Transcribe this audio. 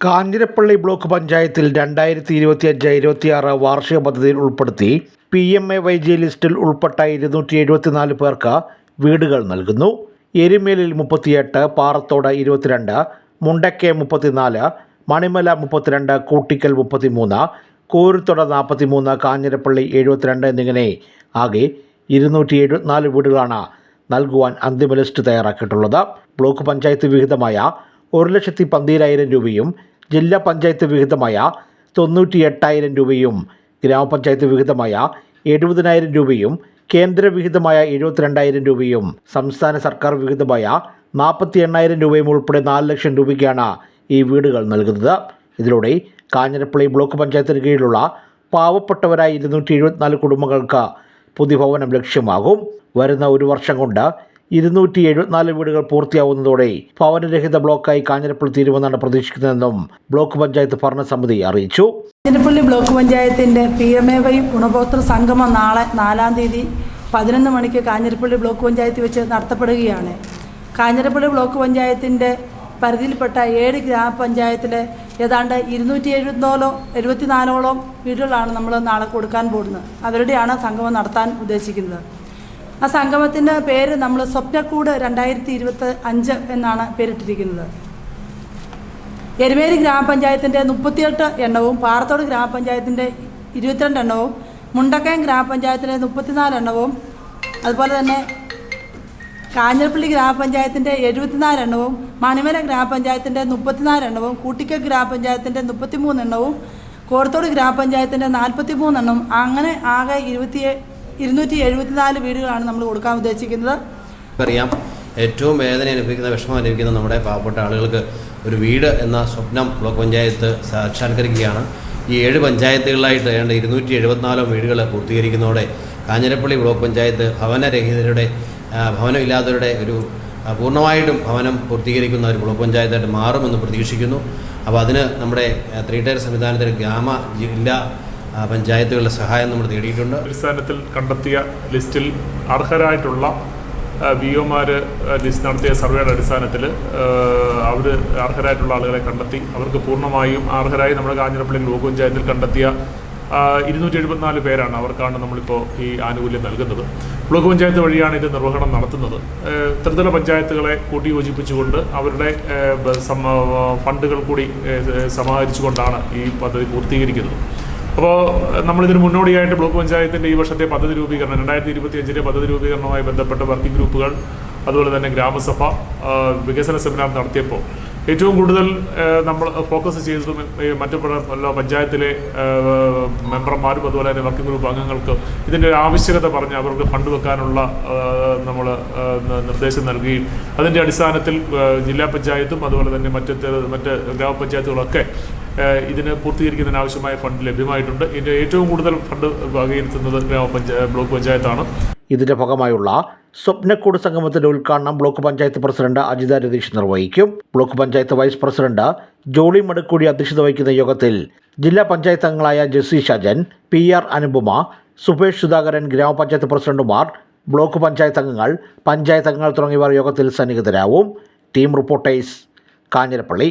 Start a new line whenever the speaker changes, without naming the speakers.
Kanjirappally block പഞ്ചായത്തിൽ രണ്ടായിരത്തി ഇരുപത്തി അഞ്ച് ഇരുപത്തിയാറ് വാർഷിക പദ്ധതിയിൽ ഉൾപ്പെടുത്തി P M A Y G ലിസ്റ്റിൽ ഉൾപ്പെട്ട ഇരുന്നൂറ്റി എഴുപത്തിനാല് പേർക്ക് വീടുകൾ നൽകുന്നു. എരുമേലിൽ മുപ്പത്തിയെട്ട് പാറത്തോട് ഇരുപത്തിരണ്ട് മുണ്ടക്കെ മുപ്പത്തിനാല് മണിമല മുപ്പത്തിരണ്ട് കൂട്ടിക്കൽ മുപ്പത്തിമൂന്ന് കോരുത്തോട് നാൽപ്പത്തിമൂന്ന് കാഞ്ഞിരപ്പള്ളി എഴുപത്തിരണ്ട് എന്നിങ്ങനെ ആകെ ഇരുന്നൂറ്റി എഴുപത്തിനാല് വീടുകളാണ് നൽകുവാൻ അന്തിമ ലിസ്റ്റ് തയ്യാറാക്കിയിട്ടുള്ളത്. ബ്ലോക്ക് പഞ്ചായത്ത് വിഹിതമായ ഒരു ലക്ഷത്തി പന്തീരായിരം രൂപയും ജില്ലാ പഞ്ചായത്ത് വിഹിതമായ തൊണ്ണൂറ്റി എട്ടായിരം രൂപയും ഗ്രാമപഞ്ചായത്ത് വിഹിതമായ എഴുപതിനായിരം രൂപയും കേന്ദ്ര വിഹിതമായ എഴുപത്തിരണ്ടായിരം രൂപയും സംസ്ഥാന സർക്കാർ വിഹിതമായ നാൽപ്പത്തി എണ്ണായിരം രൂപയും ഉൾപ്പെടെ നാല് ലക്ഷം രൂപയ്ക്കാണ് ഈ വീടുകൾ നൽകുന്നത്. ഇതിലൂടെ കാഞ്ഞിരപ്പള്ളി ബ്ലോക്ക് പഞ്ചായത്തിന് കീഴിലുള്ള പാവപ്പെട്ടവരായ ഇരുന്നൂറ്റി എഴുപത്തിനാല് കുടുംബങ്ങൾക്ക് പുതിയ ഭവനം ലക്ഷ്യമാകും. വരുന്ന ഒരു വർഷം കൊണ്ട് ഇരുന്നൂറ്റി എഴുപത്തിനാല് വീടുകൾ പൂർത്തിയാവുന്നതോടെ ഭവനരഹിത ബ്ലോക്കായി കാഞ്ഞിരപ്പള്ളി തീരുമെന്നാണ് പ്രതീക്ഷിക്കുന്നതെന്നും ബ്ലോക്ക് പഞ്ചായത്ത് ഭരണസമിതി അറിയിച്ചു.
കാഞ്ഞിരപ്പള്ളി ബ്ലോക്ക് പഞ്ചായത്തിന്റെ പി എം എ വൈ ഗുണഭോക്തൃ സംഗമം നാളെ നാലാം തീയതി പതിനൊന്ന് മണിക്ക് കാഞ്ഞിരപ്പള്ളി ബ്ലോക്ക് പഞ്ചായത്ത് വെച്ച് നടത്തപ്പെടുകയാണ്. കാഞ്ഞിരപ്പള്ളി ബ്ലോക്ക് പഞ്ചായത്തിന്റെ പരിധിയിൽപ്പെട്ട ഏഴ് ഗ്രാമപഞ്ചായത്തിലെ ഏതാണ്ട് ഇരുന്നൂറ്റി എഴുപത്തിനാലോ എഴുപത്തിനാലോളം വീടുകളാണ് നമ്മൾ നാളെ കൊടുക്കാൻ പോകുന്നത്. അവരുടെയാണ് സംഗമം നടത്താൻ ഉദ്ദേശിക്കുന്നത്. ആ സംഗമത്തിന്റെ പേര് നമ്മൾ സ്വപ്നക്കൂട് രണ്ടായിരത്തി ഇരുപത്തി അഞ്ച് എന്നാണ് പേരിട്ടിരിക്കുന്നത്. എരുമേലി ഗ്രാമപഞ്ചായത്തിന്റെ മുപ്പത്തിയെട്ട് എണ്ണവും പാറത്തോട് ഗ്രാമപഞ്ചായത്തിന്റെ ഇരുപത്തിരണ്ട് എണ്ണവും മുണ്ടക്കയം ഗ്രാമപഞ്ചായത്തിന്റെ മുപ്പത്തിനാല് എണ്ണവും അതുപോലെ തന്നെ കാഞ്ഞിരപ്പള്ളി ഗ്രാമപഞ്ചായത്തിന്റെ എഴുപത്തിനാല് എണ്ണവും മണിമല ഗ്രാമപഞ്ചായത്തിന്റെ മുപ്പത്തിനാല് എണ്ണവും കൂട്ടിക്കൽ ഗ്രാമപഞ്ചായത്തിന്റെ മുപ്പത്തിമൂന്ന് എണ്ണവും കോർത്തോട് ഗ്രാമപഞ്ചായത്തിന്റെ നാൽപ്പത്തി മൂന്ന് എണ്ണം അങ്ങനെ ആകെ ഇരുപത്തി ഇരുന്നൂറ്റി എഴുപത്തിനാല് വീടുകളാണ് നമ്മൾ കൊടുക്കാൻ ഉദ്ദേശിക്കുന്നത്.
അറിയാം ഏറ്റവും വേദന അനുഭവിക്കുന്ന വിഷമം അനുഭവിക്കുന്ന നമ്മുടെ പാവപ്പെട്ട ആളുകൾക്ക് ഒരു വീട് എന്ന സ്വപ്നം ബ്ലോക്ക് പഞ്ചായത്ത് സാക്ഷാത്കരിക്കുകയാണ്. ഈ ഏഴ് പഞ്ചായത്തുകളിലായിട്ട് ഏതാണ്ട് ഇരുന്നൂറ്റി എഴുപത്തിനാലോം വീടുകൾ പൂർത്തീകരിക്കുന്നതോടെ കാഞ്ഞിരപ്പള്ളി ബ്ലോക്ക് പഞ്ചായത്ത് ഭവനരഹിതരുടെ ഭവനമില്ലാത്തവരുടെ ഒരു പൂർണമായിട്ടും ഭവനം പൂർത്തീകരിക്കുന്ന ഒരു ബ്ലോക്ക് പഞ്ചായത്തായിട്ട് മാറുമെന്ന് പ്രതീക്ഷിക്കുന്നു. അപ്പോൾ അതിന് നമ്മുടെ ത്രീ ടയർ സംവിധാനത്തിൽ ഗ്രാമ ജില്ലാ പഞ്ചായത്തുകളുടെ സഹായം നമ്മൾ തേടിയിട്ടുണ്ട്
അടിസ്ഥാനത്തിൽ കണ്ടെത്തിയ ലിസ്റ്റിൽ അർഹരായിട്ടുള്ള വി ഒമാർ ലിസ്റ്റ് നടത്തിയ സർവേയുടെ അടിസ്ഥാനത്തിൽ അവർ അർഹരായിട്ടുള്ള ആളുകളെ കണ്ടെത്തി അവർക്ക് പൂർണമായും അർഹരായി നമ്മുടെ കാഞ്ഞിരപ്പള്ളി ബ്ലോക്ക് പഞ്ചായത്തിൽ കണ്ടെത്തിയ ഇരുന്നൂറ്റി എഴുപത്തിനാല് പേരാണ് അവർക്കാണ് നമ്മളിപ്പോൾ ഈ ആനുകൂല്യം നൽകുന്നത്. ബ്ലോക്ക് പഞ്ചായത്ത് വഴിയാണ് ഇത് നിർവഹണം നടത്തുന്നത്. ത്രിതല പഞ്ചായത്തുകളെ കൂട്ടി യോജിപ്പിച്ചുകൊണ്ട് അവരുടെ ഫണ്ടുകൾ കൂടി സമാഹരിച്ചുകൊണ്ടാണ് ഈ പദ്ധതി പൂർത്തീകരിക്കുന്നത്. അപ്പോൾ നമ്മളിതിന് മുന്നോടിയായിട്ട് ബ്ലോക്ക് പഞ്ചായത്തിന്റെ ഈ വർഷത്തെ പദ്ധതി രൂപീകരണം രണ്ടായിരത്തി ഇരുപത്തി അഞ്ചിലെ പദ്ധതി രൂപീകരണവുമായി ബന്ധപ്പെട്ട വർക്കിംഗ് ഗ്രൂപ്പുകൾ അതുപോലെ തന്നെ ഗ്രാമസഭ വികസന സെമിനാർ നടത്തിയപ്പോൾ ഏറ്റവും കൂടുതൽ നമ്മൾ ഫോക്കസ് ചെയ്തതും മറ്റു പല പഞ്ചായത്തിലെ മെമ്പർമാരും അതുപോലെ തന്നെ വർക്കിംഗ് ഗ്രൂപ്പ് അംഗങ്ങൾക്ക് ഇതിന്റെ ഒരു ആവശ്യകത പറഞ്ഞ് അവർക്ക് ഫണ്ട് വെക്കാനുള്ള നമ്മൾ നിർദ്ദേശം നൽകുകയും അതിന്റെ അടിസ്ഥാനത്തിൽ ജില്ലാ പഞ്ചായത്തും അതുപോലെ തന്നെ മറ്റ് മറ്റ് ഗ്രാമപഞ്ചായത്തുകളൊക്കെ ഇതിന് പൂർത്തീകരിക്കുന്നതിന് ആവശ്യമായ ഫണ്ട് ലഭ്യമായിട്ടുണ്ട്. ഇതിന്റെ ഏറ്റവും കൂടുതൽ ഫണ്ട് വകയിരുത്തുന്നത് ഗ്രാമപഞ്ചായത്ത് ബ്ലോക്ക് പഞ്ചായത്താണ്.
ഇതിന്റെ ഭാഗമായുള്ള സ്വപ്നക്കൂട് സംഗമത്തിന്റെ ഉദ്ഘാടനം ബ്ലോക്ക് പഞ്ചായത്ത് പ്രസിഡന്റ് അജിത രതീഷ് നിർവഹിക്കും. Block panchayat vice president Jolly Madakkoody അധ്യക്ഷത വഹിക്കുന്ന യോഗത്തിൽ ജില്ലാ പഞ്ചായത്ത് അംഗങ്ങളായ ജെസ്സി ഷജൻ പി ആർ അനുപമ സുഭേഷ് സുധാകരൻ ഗ്രാമപഞ്ചായത്ത് പ്രസിഡന്റുമാർ ബ്ലോക്ക് പഞ്ചായത്ത് അംഗങ്ങൾ പഞ്ചായത്ത് അംഗങ്ങൾ തുടങ്ങിയവർ യോഗത്തിൽ സന്നിഹിതരാവും. Team reporters Kanjirappally.